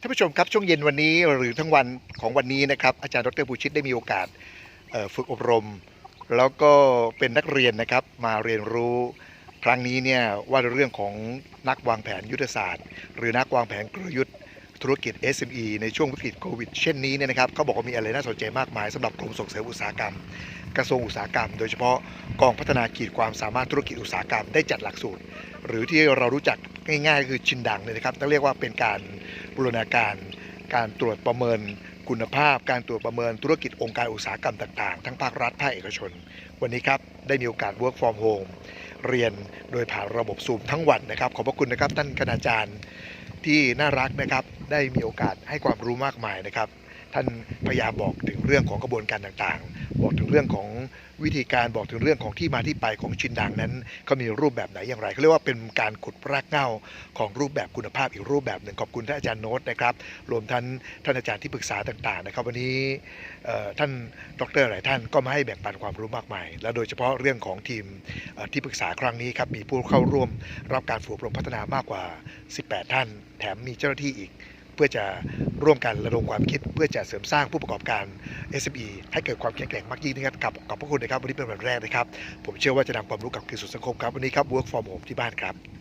ท่านผู้ชมครับช่วงเย็นวันนี้หรือทั้งวันของวันนี้นะครับอาจารย์ดรบูชิตได้มีโอกาสฝึกอบรม แล้วก็เป็นนักเรียนนะครับมาเรียนรู้ครั้งนี้เนี่ยว่าเรื่องของนักวางแผนยุทธศาสตร์ หรือนักวางแผนกลยุทธ์ธุรกิจ SME ในช่วงวิกฤตโควิดเช่นนี้เนี่ยนะครับเขาบอกว่ามีอะไรน่าสนใจมากมายสำหรับกรมส่งเสริมอุตสาหกรรม กระทรวงอุตสาหกรรม โดยเฉพาะกองพัฒนาขีดความสามารถธุรกิจอุตสาหกรรมได้จัดหลักสูตร หรือที่เรารู้จัก ง่ายๆ คือชินดังเลยนะครับต้องเรียกว่าเป็นการบูรณาการ การตรวจประเมินคุณภาพ การตรวจประเมินธุรกิจองค์การอุตสาหกรรมต่างๆ ทั้งภาครัฐภาคเอกชน วันนี้ครับได้มีโอกาส work from home เรียนโดยผ่านระบบซูมทั้งวันนะครับ ขอบพระคุณนะครับท่านคณาจารย์ที่น่ารักนะครับ ได้มีโอกาสให้ความรู้มากมายนะครับ ท่านพยายามบอกถึงเรื่องของกระบวนการต่างๆ บอกถึงเรื่องของวิธีการบอกถึงเรื่องของที่มาที่ไปของชินดังนั้นเขามีรูปแบบไหนอย่างไรเขาเรียกว่าเป็นการขุดรากเหง้าของรูปแบบคุณภาพอีกรูปแบบหนึ่งขอบคุณท่านอาจารย์โน้ตนะครับ รวมท่านท่านอาจารย์ที่ปรึกษาต่างๆนะครับวันนี้ท่านดรหลายท่านก็มาให้แบ่งปันความรู้มากมาย และโดยเฉพาะเรื่องของทีมที่ปรึกษาครั้งนี้ครับมีผู้เข้าร่วมรับการฝึกอบรมพัฒนามากกว่า 18 ท่าน แถมมีเจ้าหน้าที่อีก เพื่อจะร่วมกันระดมความคิด เพื่อจะเสริมสร้างผู้ประกอบการ SME ให้เกิดความแข็งแกร่งมากยิ่งนะครับกับขอบพระคุณนะครับวันนี้เป็นวันแรกนะครับ ผมเชื่อว่าจะนำความรู้กลับคืนสู่สังคมครับวันนี้ครับ work from home ที่บ้านครับ